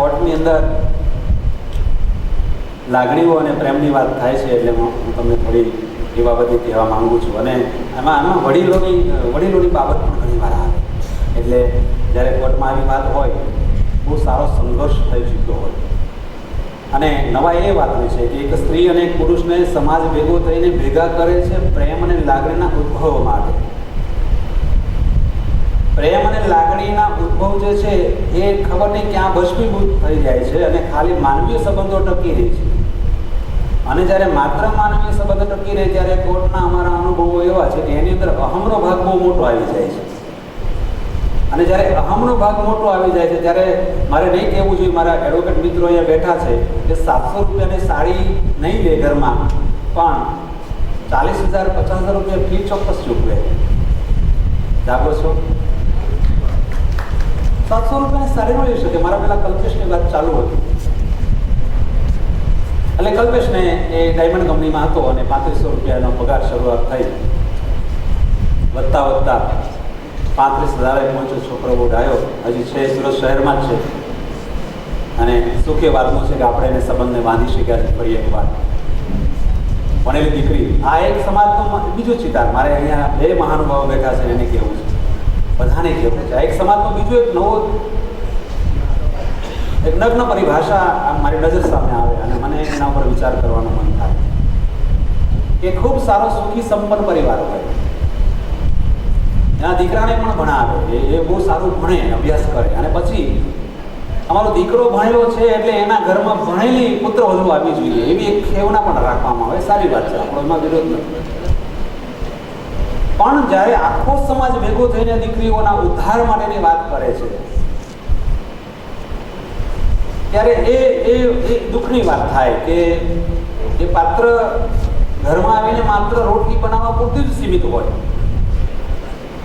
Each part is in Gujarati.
કોર્ટની અંદર લાગણીઓ અને પ્રેમની વાત થાય છે એટલે હું તમને થોડી એ બાબતે કહેવા માંગુ છું. અને એમાં આમાં વડીલોની વડીલોની બાબત પણ ઘણી વાર આવે. એટલે જ્યારે કોર્ટમાં આવી વાત હોય, બહુ સારો સંઘર્ષ થઈ ચૂક્યો હોય. અને નવા એ વાતની છે કે એક સ્ત્રી અને એક પુરુષને સમાજ ભેગો થઈને ભેગા કરે છે, પ્રેમ અને લાગણીના ઉદ્ભવ માટે પ્રેમ અને લાગણીના ઉદ્ભવ જે છે, એ ખબર નહીં ક્યાં ભસ્મીભૂત થઈ જાય છે અને ખાલી માનવીય સંબંધો ટકી રહે છે. અને જ્યારે માત્ર માનવીય સંબંધો ટકી રહે, ત્યારે કોર્ટના અમારા અનુભવો એવા છે કે એની અંદર અહમનો ભાગ બહુ મોટો આવી જાય છે. અને જ્યારે અહમનો ભાગ મોટો આવી જાય છે, ત્યારે મારે નહીં કહેવું જોઈએ, મારા એડવોકેટ મિત્રો અહીંયા બેઠા છે કે સાતસો રૂપિયાની સાડી નહીં લે ઘરમાં, પણ ચાલીસ હજાર પચાસ હજાર રૂપિયા ફી ચોક્કસ ચૂકવે. જાગો છો? સાતસો રૂપિયાની સારી મળી શકે મારા પેલા કલ્પેશની વાત ચાલુ હતી? એટલે કલ્પેશને એ ડાયમંડ કંપનીમાં હતો અને પાંત્રીસો રૂપિયાનો પગાર શરૂઆત થઈ. વધતા વધતા પાંત્રીસ હજારે પહોંચ્યો, છોકરો બહુ હજી છે, સુરત શહેરમાં જ છે. અને સુખે વાતનું છે કે આપણે એને સંબંધને બાંધી શક્યા છે, ફરી એકવાર ભણેલી દીકરી, આ એક સમાજનો બીજો ચિતાર. મારે અહીંયા બે મહાનુભાવો બેઠા છે, એને કહેવું છે. બધાને જેવું છે? એક સમાજનો બીજો એક નવો એક નગ્ન પરિભાષા આમ મારી નજર સામે આવે અને મને એના ઉપર વિચાર કરવાનું મન થાય. કે ખૂબ સારો સુખી સંપન્ન પરિવાર હોય. એના દીકરાને પણ ભણાવે. એ એ બહુ સારું ભણે, અભ્યાસ કરે. અને પછી અમારો દીકરો ભણેલો છે એટલે એના ઘરમાં ભણેલી પુત્ર વધુ આવવી જોઈએ. એવી એક ખેવના પણ રાખવામાં આવે. સારી વાત છે. આપણો એમાં વિરોધ નથી. પણ જ્યારે આખો સમાજ ભેગો થઈને દીકરીઓના ઉદ્ધાર માટેની વાત કરે છે, ત્યારે એ એ દુઃખની વાત થાય કે એ પાત્ર ઘરમાં આવીને માત્ર રોટલી બનાવવા પૂરતી જ સીમિત હોય.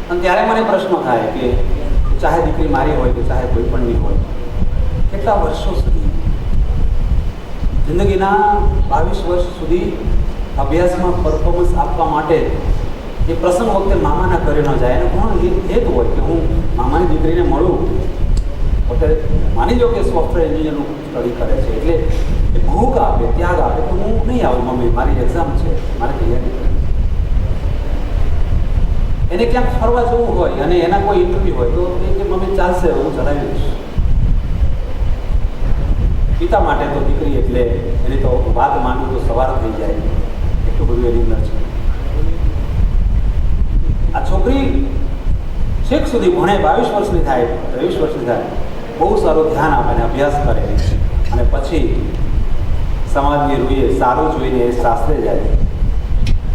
અને ત્યારે મને પ્રશ્ન થાય કે ચાહે દીકરી મારી હોય કે ચાહે કોઈ પણની હોય, કેટલા વર્ષો સુધી, જિંદગીના બાવીસ વર્ષ સુધી અભ્યાસમાં પરફોર્મન્સ આપવા માટે એ પ્રસંગ વખતે મામાના ઘરે ન જાય. અને કોણ હેતુ હોય કે હું મામાની દીકરીને મળું. વખતે માની લો કે સોફ્ટવેર એન્જિનિયરનું સ્ટડી કરે છે. એટલે એ ભૂખ આપે, ત્યાગ આપે, તો હું નહીં આવું, મમ્મી, મારી એક્ઝામ છે. મારે તૈયારી એને ક્યાંક ફરવા જવું હોય અને એના કોઈ ઇન્ટરવ્યૂ હોય, તો એ કે મમ્મી, ચાલશે, હું જણાવી દઈશ. પિતા માટે તો દીકરી એટલે એની તો વાત માનવી તો સવાર થઈ જાય. એટલું બધું એની અંદર છે આ છોકરી છેક સુધી ભણે બાવીસ વર્ષની થાય, ત્રેવીસ વર્ષની થાય, બહુ સારું ધ્યાન આપે અને અભ્યાસ કરે અને પછી સમાજની રૂએ સારું જોઈને એ સાસરે જાય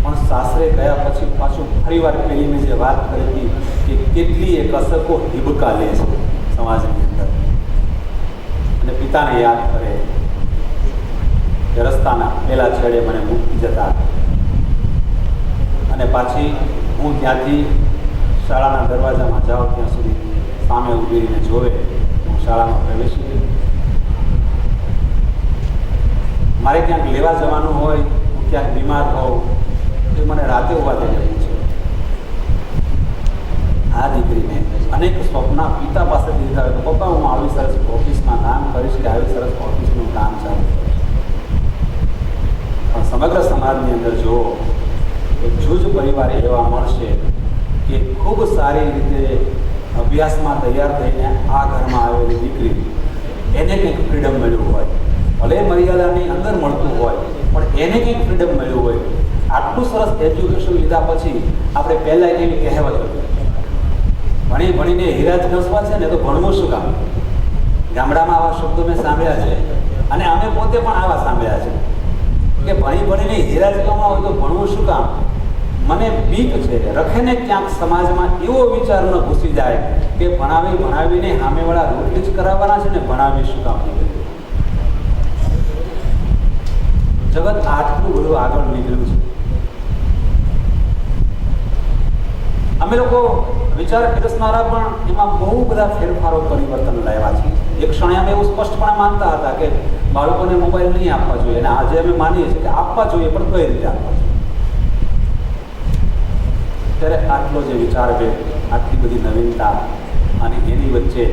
પણ સાસરે ગયા પછી પાછું ફરીવાર પેલી મેં જે વાત કરી હતી કે કેટલી એ કસકો હિબકા લે છે સમાજની અંદર. અને પિતાને યાદ કરે. કે રસ્તાના પેલા છેડે મને મૂકી જતા. અને પાછી હું ત્યાંથી શાળાના દરવાજામાં જાઓ, ત્યાં સુધી સામે ઊભી જોવે, હું શાળામાં પ્રવેશી મારે ક્યાંક લેવા જવાનું હોય, હું ક્યાંક બીમાર હોઉં તો મને રાતે ઊભા થઈ જવું છે. આ દીકરીને અનેક સ્વપ્ન પિતા પાસે દીધા હોય તો પપ્પા, હું આવી સરસ ઓફિસમાં કામ કરીશ કે આવી સરસ ઓફિસનું કામ ચાલુ? પણ સમગ્ર સમાજની અંદર જુઓ તો જૂજ પરિવાર એવા મળશે કે ખૂબ સારી રીતે અભ્યાસમાં તૈયાર થઈને આ ઘરમાં આવેલી દીકરી, એને કંઈક ફ્રીડમ મળ્યું હોય. ભલે મર્યાદાની અંદર મળતું હોય, પણ એને કંઈક ફ્રીડમ મળ્યું હોય. આટલું સરસ એજ્યુકેશન લીધા પછી આપણે પહેલાં એવી કહેવત ભણી ભણીને હીરા જ ઘસવા છે ને તો ભણવું શું કામ? ગામડામાં આવા શબ્દો મેં સાંભળ્યા છે અને અમે પોતે પણ આવા સાંભળ્યા છે. કે ભણી ભણીને હીરા જ કમાવા તો ભણવું શું કામ? મને બીક છે રખેને ક્યાંક સમાજમાં એવો વિચાર ન ઘૂસી જાય કે ભણાવી ભણાવીને સામેવાળા રોટલી જ કરાવવાના છે ને ભણાવી શું કામ? જગત આટલું બધું આગળ નીકળ્યું છે. અમે લોકો વિચાર પીરસનારા પણ એમાં બહુ બધા ફેરફારો પરિવર્તન લાવ્યા છે. એક ક્ષણે અમે એવું સ્પષ્ટપણે માનતા હતા કે બાળકોને મોબાઈલ નહીં આપવા જોઈએ. અને આજે અમે માનીએ છીએ કે આપવા જોઈએ પણ કઈ રીતે આપવા ત્યારે આટલો જે વિચાર છે, આટલી બધી નવીનતા અને એની વચ્ચે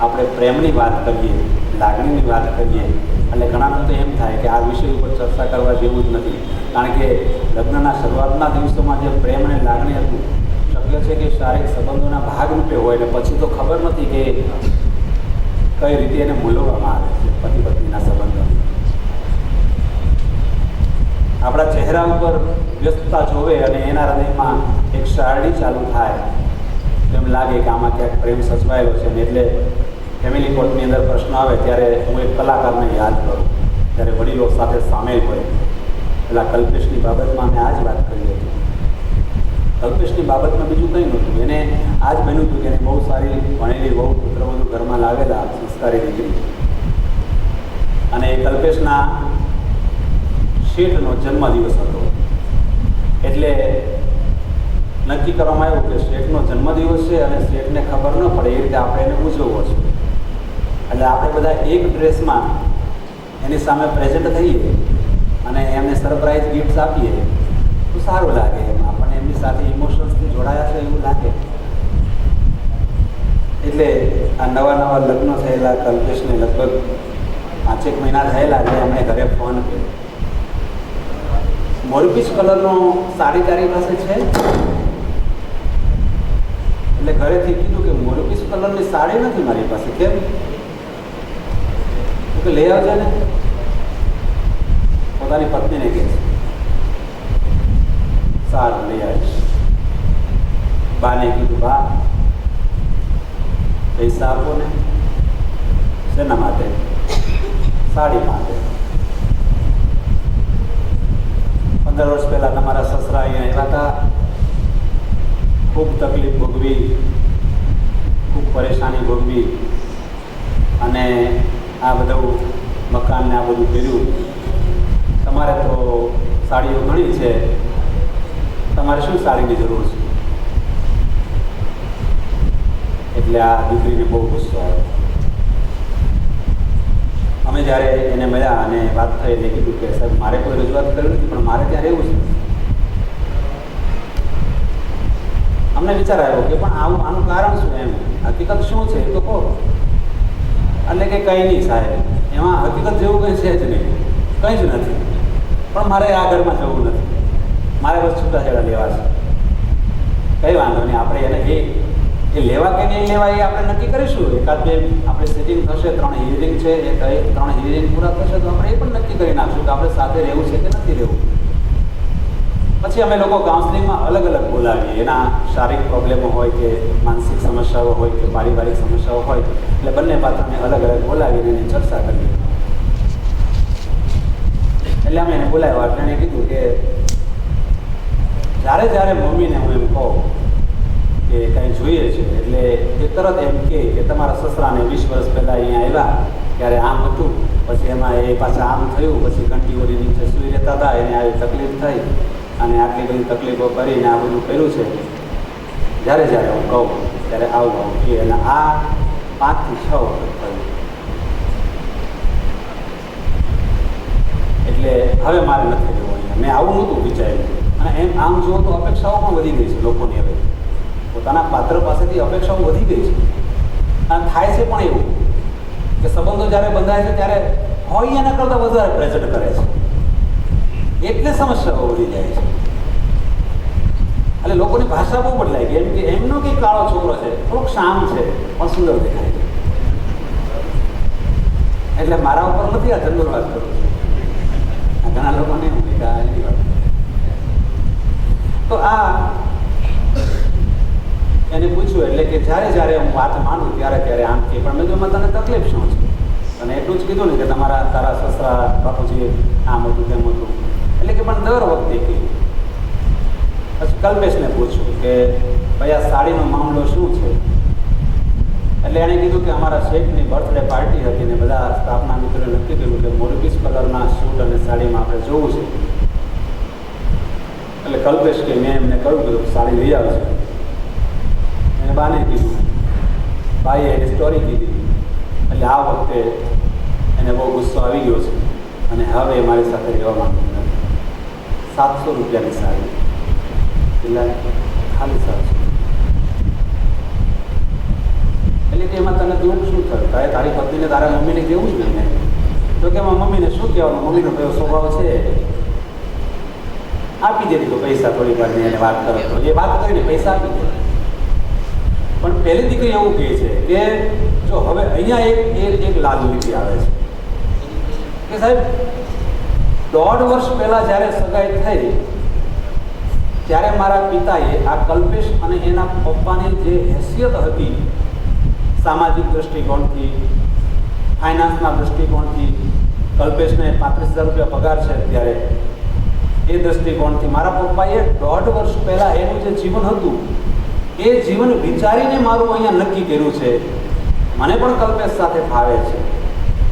આપણે પ્રેમની વાત કરીએ, લાગણીની વાત કરીએ, એટલે ઘણા તો એમ થાય કે આ વિષય ઉપર ચર્ચા કરવા જેવું જ નથી. કારણ કે લગ્નના શરૂઆતના દિવસોમાં જે પ્રેમ અને લાગણી હતું, શક્ય છે કે શારીરિક સંબંધોના ભાગરૂપે હોય ને પછી તો ખબર નથી કે કઈ રીતે એને મૂલવવામાં આવે છે પતિ પત્નીના સંબંધો. આપણા ચહેરા ઉપર વ્યસ્તતા જોવે અને એના હૃદયમાં એક શારડી ચાલુ થાય. એમ લાગે કે આમાં ક્યાંક પ્રેમ સચવાયેલો છે ને એટલે ફેમિલી કોર્ટની અંદર પ્રશ્ન આવે ત્યારે હું એક કલાકારને યાદ કરું. ત્યારે વડીલો સાથે સામેલ હોય. પેલા કલ્પેશની બાબતમાં મેં આ જ વાત કરી હતી. કલ્પેશની બાબતમાં બીજું કંઈ નહોતું. એને આ જ બન્યું હતું કે એને બહુ સારી ભણેલી, બહુ પુત્રવધુ ઘરમાં લાવેલા સંસ્કારી દીકરી. અને એ કલ્પેશના શેઠનો જન્મદિવસ હતો. એટલે નક્કી કરવામાં આવ્યું કે શેઠનો જન્મદિવસ છે અને શેઠને ખબર ન પડે એ રીતે આપણે એને ઉજવવો છે. એટલે આપણે બધા એક ડ્રેસમાં એની સામે પ્રેઝન્ટ થઈએ અને એમને સરપ્રાઈઝ ગિફ્ટ્સ આપીએ, તો સારું લાગે એમ. આપણને એમની સાથે ઇમોશન્સથી જોડાયા છે એવું લાગે. એટલે આ નવા નવા લગ્ન થયેલા, કલ્પેશને લગભગ પાંચેક મહિના થયેલા એટલે એમણે ઘરે ફોન કર્યો. મોરપીચ કલરનો સાડી તારી પાસે છે? એટલે ઘરેથી કીધું કે મોરપીચ કલરની સાડી નથી મારી પાસે, કેમ? કે લઈ આવજે ને. પોતાની પત્નીને કહે છે. સારું, લઈ આવીશ. બાને કીધું, બા, પૈસા આપો ને. શેના માટે? સાડી માટે. પંદર વર્ષ પહેલાં તમારા સસરા અહીંયા આવ્યા હતા. ખૂબ તકલીફ ભોગવી, ખૂબ પરેશાની ભોગવી અને આ બધું મકાનને આ બધું કર્યું. તમારે તો સાડીઓ ઘણી છે. તમારે શું સાડીની જરૂર છે? એટલે આ દીકરીને બહુ ગુસ્સો આવ્યો. અમે જ્યારે એને મળ્યા અને વાત થઈ એટલે કીધું કે, સાહેબ, મારે કોઈ રજૂઆત કરી નથી, પણ મારે ત્યાં એવું છે. અમને વિચાર આવ્યો કે, પણ આવું, આનું કારણ શું એમ? હકીકત શું છે? તો કહો. એટલે કે કંઈ નહીં સાહેબ, એમાં હકીકત જેવું કંઈ છે જ નહીં, કંઈ જ નથી. પણ મારે આ ઘરમાં જવું નથી. મારે બસ છૂટાછેડા લેવા છે. કંઈ વાંધો નહીં, આપણે એને એ એ લેવા કે નહીં લેવા એ આપણે નક્કી કરીશું. એકાદ બે આપણે સિટિંગ થશે, ત્રણ હિયરિંગ છે, એ કઈ ત્રણ હિયરિંગ પૂરા થશે, તો આપણે એ પણ નક્કી કરી નાખશું કે આપણે સાથે રહેવું છે કે નથી રહેવું. પછી અમે લોકો કાઉન્સલિંગમાં અલગ અલગ બોલાવીએ. એના શારીરિક પ્રોબ્લેમો હોય કે માનસિક સમસ્યાઓ હોય કે પારિવારિક સમસ્યાઓ હોય, એટલે બંને પાત્રને અલગ અલગ બોલાવીને એની ચર્ચા કરીએ. એટલે અમે એને બોલાવ્યા. એટલે એણે કીધું કે જ્યારે જ્યારે મમ્મીને હું એમ કહું કે કંઈ જોઈએ છે. એટલે એ તરત એમ કહે કે તમારા સસરાને વીસ વર્ષ પહેલાં અહીંયા આવ્યા ત્યારે આમ હતું. પછી એમાં એ પાછા આમ થયું. પછી ઘંટીઓની નીચે સૂઈ રહેતા હતા. એને આવી તકલીફ થઈ અને આટલી બધી તકલીફો કરીને આ બધું કર્યું છે. જ્યારે જ્યારે હું કહું, ત્યારે આવું આવું કે અને આ પાંચથી છ વખત થયું. એટલે હવે મારે નથી રહેવું અહીંયા. મેં આવું નહોતું વિચાર્યું. અને એમ આમ જુઓ તો અપેક્ષાઓ પણ વધી ગઈ છે લોકોની હવે. પોતાના પાત્ર પાસેથી અપેક્ષાઓ વધી ગઈ છે. અને થાય છે પણ એવું કે સંબંધો જ્યારે બંધાય છે ત્યારે હોય એના કરતાં વધારે પ્રેઝન્ટ કરે છે. એટલે સમસ્યાઓ વધી જાય છે. એટલે લોકોની ભાષા બહુ બદલાઈ ગઈ. એમ કે એમનો કંઈક કાળો છોકરો છે, થોડોક શામ છે, પણ સુંદર દેખાય છે. એટલે મારા ઉપર નથી આ જનરલ વાત કરું છું. ઘણા લોકોને ભૂમિકા કે એની વાત તો આ પૂછ્યું એટલે કે જ્યારે જ્યારે હું વાત માનું ત્યારે ત્યારે આમ કે. પણ મેં કીધું એમાં તને તકલીફ શું છે? અને એટલું જ કીધું ને કે, તમારા તારા સસરા બાપુજી આમ હતું તેમ હતું. એટલે કે પણ દર વખતે કીધું પછી કલ્પેશને પૂછ્યું કે, ભાઈ, આ સાડીનો મામલો શું છે? એટલે એણે કીધું કે, અમારા શેઠની બર્થડે પાર્ટી હતી ને બધા સ્ટાફના મિત્રોએ નક્કી કર્યું કે મોરબીસ કલરના સૂટ અને સાડીમાં આપણે જોવું છે. એટલે કલ્પેશ કે, મેં એમને કહ્યું કે સાડી લઈ આવશે એને બાને કીધું. બાઈએ એની સ્ટોરી કીધી. એટલે આ વખતે એને બહુ ગુસ્સો આવી ગયો છે. અને હવે મારી સાથે રહેવા માંગતો નથી. સાતસો રૂપિયાની સાડી. એટલે ખાલી સાતસો. એટલે એટલે કે એમાં તને દુઃખ શું થયું? તારે તારી પત્નીને તારા મમ્મીને કેવું જ નહીં તો કે મમ્મીને શું કહેવાનું? મમ્મીનો કયો સ્વભાવ છે. આપી દેતી તો પૈસા થોડી વાર એને વાત કરો. એ વાત કરીને પૈસા આપી દે. પહેલી દીકરી એવું કહે છે કે જો હવે અહીંયા એક એક લાલ લીટી આવે છે. કે સાહેબ, દોઢ વર્ષ પહેલાં જ્યારે સગાઈ થઈ, ત્યારે મારા પિતાએ આ કલ્પેશ અને એના પપ્પાની જે હેસિયત હતી સામાજિક દૃષ્ટિકોણથી ફાઇનાન્સના દૃષ્ટિકોણથી કલ્પેશને પાંત્રીસ હજાર રૂપિયા પગાર છે અત્યારે, એ દૃષ્ટિકોણથી મારા પપ્પાએ દોઢ વર્ષ પહેલાં એનું જે જીવન હતું એ જીવન વિચારીને મારું અહીંયા નક્કી કર્યું છે. મને પણ કલ્પેશ સાથે ફાવે છે.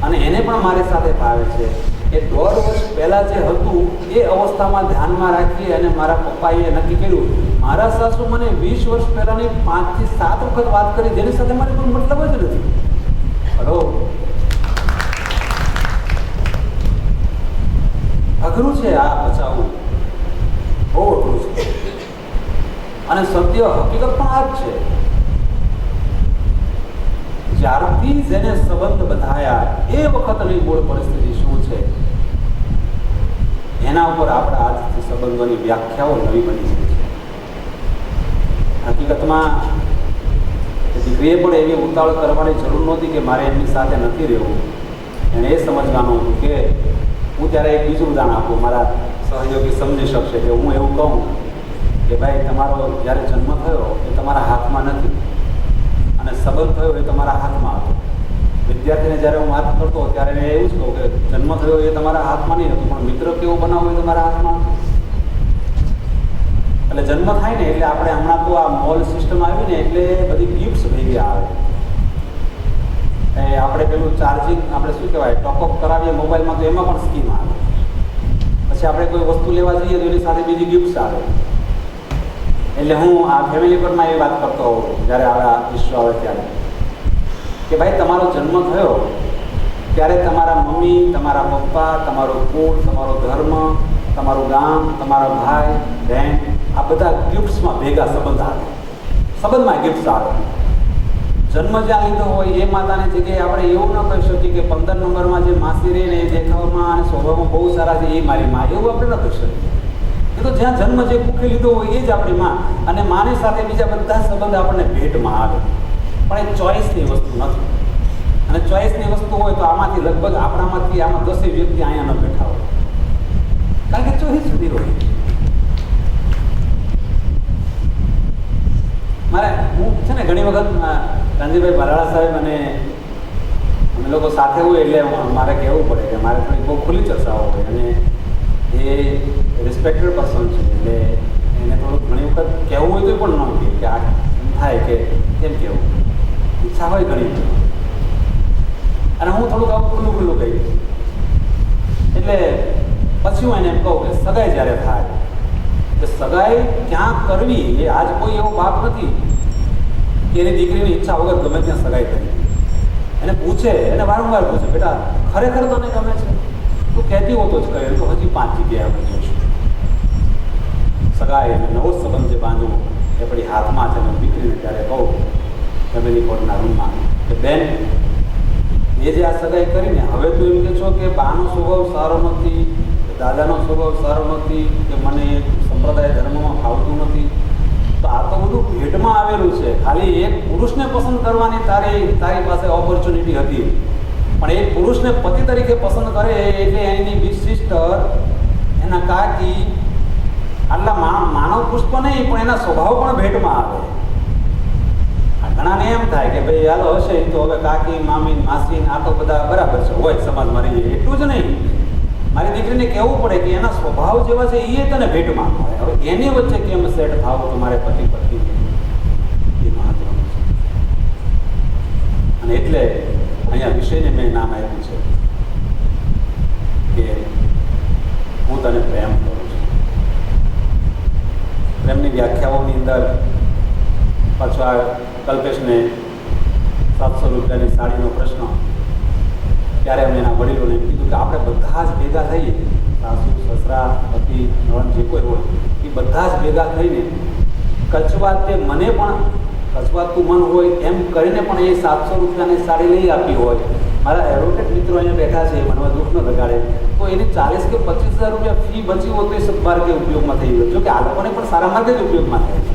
અને એને પણ મારી સાથે ફાવે છે. એ દોઢ વર્ષ પહેલાં જે હતું, એ અવસ્થામાં ધ્યાનમાં રાખી અને મારા પપ્પાએ નક્કી કર્યું. મારા સાસુ મને વીસ વર્ષ પહેલાંની પાંચથી સાત વખત વાત કરી, જેની સાથે મારે કોઈ મતલબ જ નથી. હલો. અઘરું છે આ બચાવવું. બહુ અઘરું છે. અને સત્ય હકીકત પણ આ જ છે. જ્યારથી જેને સંબંધ બંધાયા, એ વખતની મૂળ પરિસ્થિતિ શું છે? એના ઉપર આપણા આજથી સંબંધોની વ્યાખ્યાઓ નવી બની છે. હકીકતમાં દીકરીએ પણ એવી ઉતાવળ કરવાની જરૂર નહોતી કે મારે એમની સાથે નથી રહેવું. એણે એ સમજવાનું હતું કે હું ત્યારે એક બીજું ઉદાહરણ આપું. મારા સહયોગી સમજી શકશે કે હું એવું કહું. કે ભાઈ, તમારો જ્યારે જન્મ થયો એ તમારા હાથમાં નથી. અને સંબંધ થયો એ તમારા હાથમાં હતો. વિદ્યાર્થીને જ્યારે હું વાત કરતો ત્યારે મેં એવું જ કહું કે જન્મ થયો એ તમારા હાથમાં નહીં હતું, પણ મિત્ર કેવો બનાવવો એ તમારા હાથમાં એટલે જન્મ થાય ને એટલે આપણે હમણાં તો આ મોલ સિસ્ટમ આવી ને એટલે બધી ગિફ્ટ્સ ભેગી આવે. આપણે પેલું ચાર્જિંગ આપણે શું કહેવાય ટોપઅપ કરાવીએ મોબાઈલમાં તો એમાં પણ સ્કીમ આવે. પછી આપણે કોઈ વસ્તુ લેવા જઈએ તો એની સાથે બીજી ગિફ્ટ્સ આવે. એટલે હું આ ફેમિલી કોર્ટમાં એવી વાત કરતો હોઉં જ્યારે આવા ઇસ્યુ આવે ત્યારે. કે ભાઈ, તમારો જન્મ થયો ત્યારે તમારા મમ્મી, તમારા પપ્પા, તમારો કુળ, તમારો ધર્મ, તમારું ગામ, તમારા ભાઈ, બહેન, આ બધા ગિફ્ટ્સમાં ભેગા સંબંધ આવે. સંબંધમાં ગિફ્ટ્સ આવે. જન્મ જ્યાં લીધો હોય એ માતાની જગ્યાએ આપણે એવું ન કહી શકીએ કે પંદર નંબરમાં જે માસી રહે ને એ દેખાવમાં અને સ્વભાવમાં બહુ સારા છે એ મારી મા. એવું આપણે ન કહી શકીએ. એ તો જ્યાં જન્મ જે કુખે લીધો હોય એ જ આપણી માં. અને માની સાથે બીજા બધા સંબંધ આપણને ભેટમાં આવે. પણ એ ચોઈસની વસ્તુ નથી. અને ચોઈસની વસ્તુ હોય તો આમાંથી લગભગ આપણામાંથી આમાં દસેક વ્યક્તિ અહીંયા ન બેઠા હોય. કારણ કે ચોઈસ સુધી હોય મારે, હું છે ને ઘણી વખત રણજીભાઈ ભરાડા સાહેબ અને અમે લોકો સાથે હોય એટલે મારે કહેવું પડે કે મારે થોડી બહુ ખુલ્લી ચર્ચાઓ હોય. અને એ રિસ્પેક્ટેડ પર્સન છે. એટલે એને થોડું ઘણી વખત કહેવું હોય તો પણ ન કહે કે આ થાય કે કેમ કહેવું? ઈચ્છા હોય ઘણી અને હું થોડુંક આવું ખુલ્લું ખુલ્લું કહી એટલે પછી હું એને એમ કહું કે સગાઈ જ્યારે થાય કે સગાઈ ક્યાં કરવી એ આજ કોઈ એવો બાપ નથી કે એની દીકરીની ઈચ્છા વગર ગમે ત્યાં સગાઈ કરી એને પૂછે, એને વારંવાર પૂછે, બેટા, ખરેખર તને ગમે છે? તું કહેતી હોતો જ કહે તો હજી પાંચ આપણે જોઈશું સગાઈ નવો સંબંધ જે બાંધવો, એ આપણી હાથમાં છે દીકરીને ત્યારે કહું, ફેમિલી કોર્ટના રૂમમાં, કે બેન, એ જે આ સગાઈ કરીને, હવે તું એમ કે છો કે બાનો સ્વભાવ સારો નથી દાદાનો સ્વભાવ સારો નથી, કે મને સંપ્રદાય ધર્મમાં ફાવતું નથી, તો આ તો બધું ભેટમાં આવેલું છે. ખાલી એક પુરુષને પસંદ કરવાની તારી તારી પાસે ઓપોર્ચ્યુનિટી હતી. પણ એ પુરુષને પતિ તરીકે પસંદ કરે એટલે એની બી સિસ્ટર એના કાકી આટલા માનવ પુષ્પ નહીં, પણ એના સ્વભાવ પણ ભેટમાં આવે. ઘણાને એમ થાય કે ભાઈ હાલો હશે તો હવે કાકી, મામી, માસી, આ તો બધા બરાબર છે, હોય સમાજમાં રહીએ. એટલું જ નહીં. મારી દીકરીને કહેવું પડે કે એના સ્વભાવ જેવા છે એ તને ભેટમાં મળે હવે એની વચ્ચે કેમ સેટ થાવ તમારે પતિ પત્ની? એ મહત્વનું છે. અને એટલે અહીંયા વિષયને મેં નામ આપ્યું છે કે હું તને પ્રેમ કરું છું. પ્રેમની વ્યાખ્યાઓની અંદર પાછો આ કલ્પેશને સાતસો રૂપિયાની સાડીનો પ્રશ્ન ત્યારે અમે એના વડીલોને કીધું કે આપણે બધા જ ભેગા થઈએ, સાસુ, સસરા, પતિ, નણંદ, જે કોઈ હોય, એ બધા જ ભેગા થઈને કચવા તે મને પણ ખસવાતું મન હોય એમ કરીને પણ એ સાતસો રૂપિયાની સાડી લઈ આપી હોય. મારા એડવોકેટ મિત્રો અહીંયા બેઠા છે, મને દુઃખ ન લગાડે. તો એની ચાલીસ કે પચીસ હજાર રૂપિયા ફી બચી હોય તો એ સદમાર્ગે ઉપયોગમાં થઈ ગયો. કે આ લોકોને પણ સારા માર્ગે જ ઉપયોગમાં થાય છે.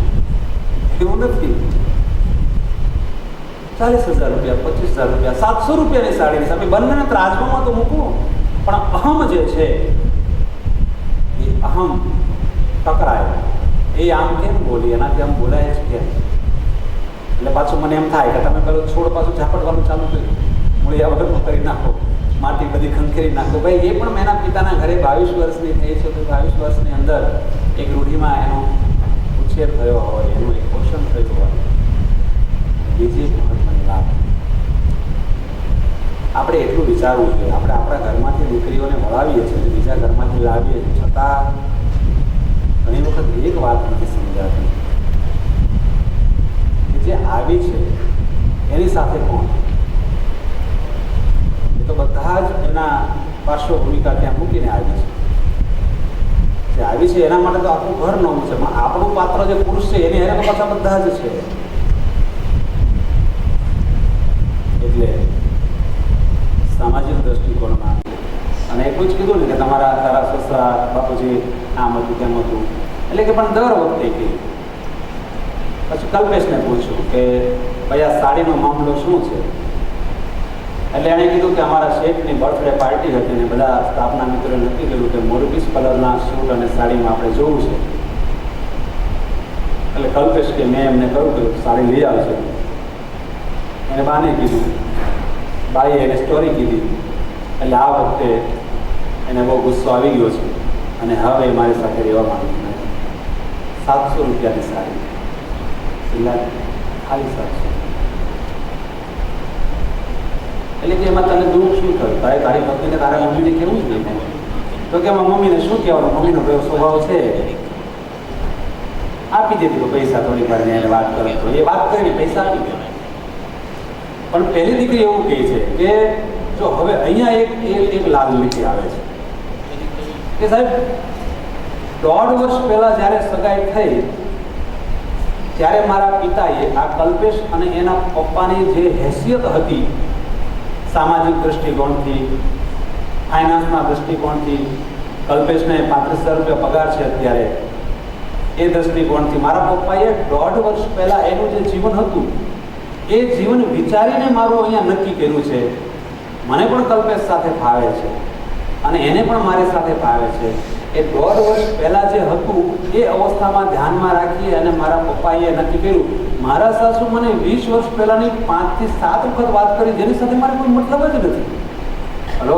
એવું નથી. ચાલીસ હજાર રૂપિયા, પચીસ હજાર રૂપિયા, સાતસો રૂપિયાની સાડીની સામે. બંનેને ત્રાજવામાં તો મૂકો. પણ અહમ જે છે, એ અહમ ટકરાય. એ આમ કેમ બોલી? એનાથી આમ બોલાય જ કેમ એટલે પાછું મને એમ થાય કે તમે પેલો છોડ પાછું ઝાપડવાનું ચાલુ કર્યું. મૂળિયા કરી નાખો. માટી બધી ખંખેરી નાખો. ભાઈ, એ પણ એના પિતાના ઘરે બાવીસ વર્ષની થઈ છે તો બાવીસ વર્ષની અંદર એક રૂઢિમાં એનો ઉછેર થયો હોય, એનું એક પોષણ થયું હોય. બીજી એક મહત્વની વાત. આપણે એટલું વિચારવું જોઈએ. આપણે આપણા ઘરમાંથી દીકરીઓને વળાવીએ છીએ બીજા ઘરમાંથી લાવીએ છતાં ઘણી વખત એક વાત નથી સમજાતી. જે આવી છે, એની સાથે કોણ? તો બધા જ એના પાર્શ્વ ભૂમિકા ત્યાં મૂકીને આવી છે. જે આવી છે એના માટે તો આખું ઘર નવું છે, પણ આપણું પાત્ર જે પુરુષ છે, એની એના પાછા બધા જ છે. એટલે સામાજિક દ્રષ્ટિકોણમાં અને એટલું જ કીધું ને કે તમારા તારા સસરા, બાપુજી આમ હતું તેમ હતું. એટલે કે પણ દર વખતે કે પછી કલ્પેશને પૂછ્યું કે ભાઈ આ સાડીનો મામલો શું છે? એટલે એણે કીધું કે અમારા શેઠની બર્થડે પાર્ટી હતી ને બધા સ્ટાફના મિત્રોએ નક્કી કર્યું કે મોરબીસ કલરના સૂટ અને સાડીમાં આપણે જોવું છે. એટલે કલ્પેશ કે મેં એમને કહ્યું કે સાડી લઈ આવશે એને બાને કીધું. બાઈએ એને સ્ટોરી કીધી. એટલે આ વખતે એને બહુ ગુસ્સો આવી ગયો છે. અને હવે મારી સાથે રહેવા માંગુ નથી સાતસો રૂપિયાની સાડી. એટલે ખાલી સાતસો. એટલે કે એમાં તને દુઃખ શું થયું? તારે તારી પત્નીને તારા મમ્મીને કેવું જ નહીં તો કે એમાં મમ્મીને શું કહેવાનું? મમ્મીનો કયો સ્વભાવ છે. આપી દેતી પૈસા થોડી વાર એને વાત કરે તો. એ વાત કરીને પૈસા આપી દે પણ પહેલી દીકરી એવું કહે છે કે જો હવે અહીંયા એક એક એક લાલ લીટી આવે છે. કે સાહેબ, દોઢ વર્ષ પહેલા જ્યારે સગાઈ થઈ, ત્યારે મારા પિતાએ આ કલ્પેશ અને એના પપ્પાની જે હેસિયત હતી સામાજિક દૃષ્ટિકોણથી ફાઇનાન્સના દૃષ્ટિકોણથી કલ્પેશને પાંત્રીસ હજાર રૂપિયા પગાર છે અત્યારે. એ દૃષ્ટિકોણથી મારા પપ્પાએ દોઢ વર્ષ પહેલાં એનું જે જીવન હતું, એ જીવન વિચારીને મારું અહીંયા નક્કી કર્યું છે. મને પણ કલ્પેશ સાથે ફાવે છે અને એને પણ મારી સાથે ફાવે છે. એ દોઢ વર્ષ પહેલાં જે હતું, એ અવસ્થામાં ધ્યાનમાં રાખી અને મારા પપ્પાએ નક્કી કર્યું મારા સાસુ મને વીસ વર્ષ પહેલાંની પાંચથી સાત વખત વાત કરી, જેની સાથે મારે કોઈ મતલબ જ નથી. હલો